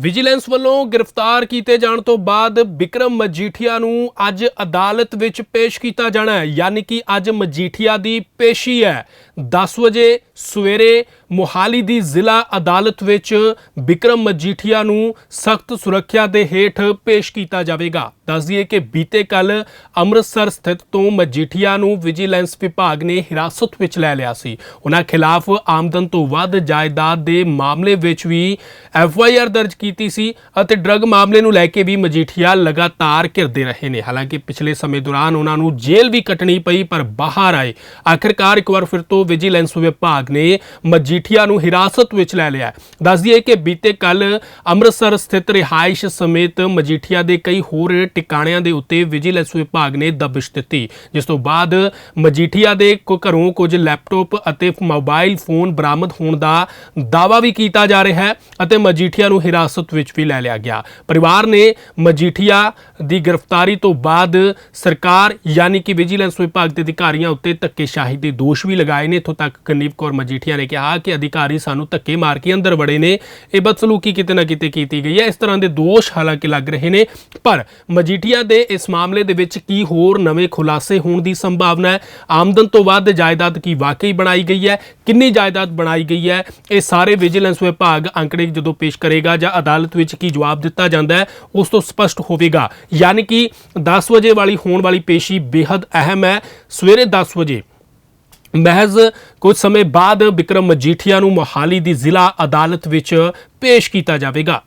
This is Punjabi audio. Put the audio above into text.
ਵਿਜੀਲੈਂਸ ਵੱਲੋਂ ਗ੍ਰਿਫਤਾਰ ਕੀਤੇ ਜਾਣ ਤੋਂ ਬਾਅਦ ਵਿਕਰਮ ਮਜੀਠੀਆ ਨੂੰ ਅੱਜ ਅਦਾਲਤ ਵਿੱਚ ਪੇਸ਼ ਕੀਤਾ ਜਾਣਾ ਹੈ। ਯਾਨੀ ਕਿ ਅੱਜ ਮਜੀਠੀਆ ਦੀ ਪੇਸ਼ੀ ਹੈ। 10 ਵਜੇ ਸਵੇਰੇ ਮੋਹਾਲੀ ਦੀ ਜ਼ਿਲ੍ਹਾ ਅਦਾਲਤ ਵਿੱਚ ਵਿਕਰਮ ਮਜੀਠੀਆ ਨੂੰ ਸਖਤ ਸੁਰੱਖਿਆ ਦੇ ਹੇਠ ਪੇਸ਼ ਕੀਤਾ ਜਾਵੇਗਾ। ਦੱਸ ਦਈਏ ਕਿ ਬੀਤੇ ਕੱਲ ਅੰਮ੍ਰਿਤਸਰ ਸਥਿਤ ਤੋਂ ਮਜੀਠੀਆ ਨੂੰ ਵਿਜੀਲੈਂਸ ਵਿਭਾਗ ਨੇ ਹਿਰਾਸਤ ਵਿੱਚ ਲੈ ਲਿਆ ਸੀ। ਉਹਨਾਂ ਖਿਲਾਫ ਆਮਦਨ ਤੋਂ ਵੱਧ ਜਾਇਦਾਦ ਦੇ ਮਾਮਲੇ ਵਿੱਚ ਵੀ ਐਫ ਆਈ ਆਰ ਦਰਜ ਕੀਤੀ ਸੀ ਅਤੇ ਡਰੱਗ ਮਾਮਲੇ ਨੂੰ ਲੈ ਕੇ ਵੀ ਮਜੀਠੀਆ ਲਗਾਤਾਰ ਘਿਰਦੇ ਰਹੇ ਨੇ। ਹਾਲਾਂਕਿ ਪਿਛਲੇ ਸਮੇਂ ਦੌਰਾਨ ਉਹਨਾਂ ਨੂੰ ਜੇਲ੍ਹ ਵੀ ਕੱਟਣੀ ਪਈ, ਪਰ ਬਾਹਰ ਆਏ। ਆਖਿਰਕਾਰ ਇੱਕ ਵਾਰ ਫਿਰ ਤੋਂ ਵਿਜੀਲੈਂਸ ਵਿਭਾਗ ਨੇ ਮਜੀ ਮਜੀਠੀਆ ਨੂੰ ਹਿਰਾਸਤ ਵਿੱਚ ਲੈ ਲਿਆ ਦੱਸ ਦਈਏ ਕਿ ਬੀਤੇ ਕੱਲ ਅੰਮ੍ਰਿਤਸਰ ਸਥਿਤ ਰਿਹਾਇਸ਼ ਸਮੇਤ ਮਜੀਠੀਆ ਦੇ ਕਈ ਹੋਰ ਟਿਕਾਣਿਆਂ ਦੇ ਉੱਤੇ ਵਿਜੀਲੈਂਸ ਵਿਭਾਗ ਨੇ ਦਬਿਸ਼ ਦਿੱਤੀ, ਜਿਸ ਤੋਂ ਬਾਅਦ ਮਜੀਠੀਆ ਦੇ ਘਰੋਂ ਕੁਝ ਲੈਪਟਾਪ ਅਤੇ ਮੋਬਾਈਲ ਫੋਨ ਬਰਾਮਦ ਹੋਣ ਦਾ ਦਾਅਵਾ ਵੀ ਕੀਤਾ ਜਾ ਰਿਹਾ ਹੈ ਅਤੇ ਮਜੀਠੀਆ ਨੂੰ ਹਿਰਾਸਤ ਵਿੱਚ ਵੀ ਲੈ ਲਿਆ ਗਿਆ। ਪਰਿਵਾਰ ਨੇ ਮਜੀਠੀਆ ਦੀ ਗ੍ਰਿਫਤਾਰੀ ਤੋਂ ਬਾਅਦ ਸਰਕਾਰ ਯਾਨੀ ਕਿ ਵਿਜੀਲੈਂਸ ਵਿਭਾਗ ਦੇ ਅਧਿਕਾਰੀਆਂ ਉੱਤੇ ਧੱਕੇਸ਼ਾਹੀ ਦੇ ਦੋਸ਼ ਵੀ ਲਗਾਏ ਨੇ। ਇੱਥੋਂ ਤੱਕ ਕਨੀਪ ਕੌਰ ਮਜੀਠੀਆ ਨੇ ਕਿਹਾ ਕਿ ਅਧਿਕਾਰੀ ਸਾਨੂੰ ਧੱਕੇ ਮਾਰ ਕੇ ਅੰਦਰ ਵੜੇ ਨੇ। ਇਹ ਬਦਸਲੂਕੀ ਕਿਤੇ ਨਾ ਕਿਤੇ ਕੀਤੀ ਗਈ ਹੈ। ਇਸ ਤਰ੍ਹਾਂ ਦੇ ਦੋਸ਼ ਹਾਲਾਂਕਿ ਲੱਗ ਰਹੇ ਨੇ। ਪਰ ਮਜੀਠੀਆ ਦੇ ਇਸ ਮਾਮਲੇ ਦੇ ਵਿੱਚ ਕੀ ਹੋਰ ਨਵੇਂ ਖੁਲਾਸੇ ਹੋਣ ਦੀ ਸੰਭਾਵਨਾ ਹੈ? ਆਮਦਨ ਤੋਂ ਵੱਧ ਜਾਇਦਾਦ ਕੀ ਵਾਕਈ ਬਣਾਈ ਗਈ ਹੈ? ਕਿੰਨੀ ਜਾਇਦਾਦ ਬਣਾਈ ਗਈ ਹੈ? ਇਹ ਸਾਰੇ ਵਿਜੀਲੈਂਸ ਵਿਭਾਗ ਅੰਕੜੇ ਜਦੋਂ ਪੇਸ਼ ਕਰੇਗਾ ਜਾਂ ਅਦਾਲਤ ਵਿੱਚ ਕੀ ਜਵਾਬ ਦਿੱਤਾ ਜਾਂਦਾ ਹੈ, ਉਸ ਤੋਂ ਸਪਸ਼ਟ ਹੋਵੇਗਾ। ਯਾਨੀ ਕਿ 10 ਵਜੇ ਵਾਲੀ ਹੋਣ ਵਾਲੀ ਪੇਸ਼ੀ ਬੇहद ਅਹਿਮ ਹੈ। ਸਵੇਰੇ 10 ਵਜੇ ਮਹਿਜ਼ ਕੁਝ ਸਮੇਂ ਬਾਅਦ ਬਿਕਰਮ ਮਜੀਠੀਆ ਨੂੰ ਮੋਹਾਲੀ ਦੀ ਜ਼ਿਲ੍ਹਾ ਅਦਾਲਤ ਵਿੱਚ ਪੇਸ਼ ਕੀਤਾ ਜਾਵੇਗਾ।